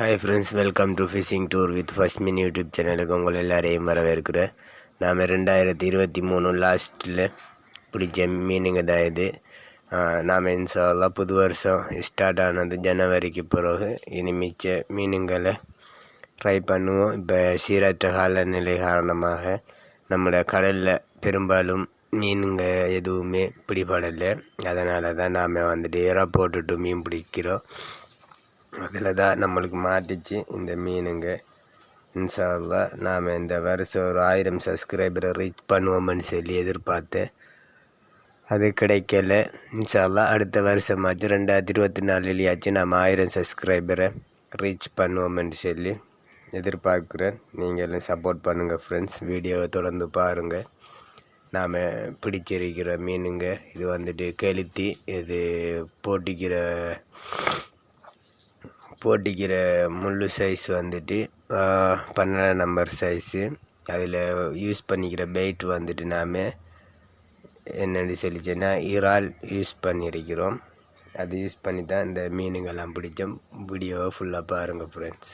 Hi friends welcome to fishing tour with first மின் YouTube சேனலுக்கு உங்கள் எல்லாரையும் வரவேற்கிறேன். நாம் ரெண்டாயிரத்தி இருபத்தி மூணு லாஸ்ட்டில் பிடிச்ச மீனுங்க தான் இது. நாம் இன்ஷால்லா புது வருஷம் ஸ்டார்ட் ஆனது ஜனவரிக்கு பிறகு இனி மிச்ச மீனுங்களை ட்ரை பண்ணுவோம். இப்போ சீரற்ற காலநிலை காரணமாக நம்மளோட கடலில் பெரும்பாலும் மீனுங்க எதுவுமே பிடிபடலை. அதனால தான் நாம் வந்துட்டு இறை போட்டுட்டு மீன் பிடிக்கிறோம். அதில் தான் நம்மளுக்கு மாட்டிச்சு இந்த மீனுங்க. இன்ஷா நாம் இந்த வருஷம் ஒரு ஆயிரம் சப்ஸ்கிரைபரை ரீச் பண்ணுவோம்னு சொல்லி எதிர்பார்த்தேன். அது கிடைக்கல. இன்ஷா அடுத்த வருஷமாச்சும் ரெண்டாயிரத்தி இருபத்தி நாலுலையாச்சும் நாம் ஆயிரம் சப்ஸ்கிரைபரை ரீச் பண்ணுவோம்னு சொல்லி எதிர்பார்க்குறேன். நீங்களும் சப்போர்ட் பண்ணுங்கள் ஃப்ரெண்ட்ஸ் வீடியோவை தொடர்ந்து பாருங்கள் நாம் பிடிச்சிருக்கிற மீனுங்க. இது வந்துட்டு கெளுத்தி இது போட்டிக்கிற போட்டிக்கிற முள் சைஸ் வந்துட்டு பன்னெண்டாம் நம்பர் சைஸு அதில் யூஸ் பண்ணிக்கிற பெயிட் வந்துட்டு நாம் என்னென்னு சொல்லிச்சேன்னா இறால் யூஸ் பண்ணியிருக்கிறோம் அது யூஸ் பண்ணி தான் இந்த மீனுங்கள்லாம் பிடிச்சோம் வீடியோவை ஃபுல்லாக பாருங்கள் ஃப்ரெண்ட்ஸ்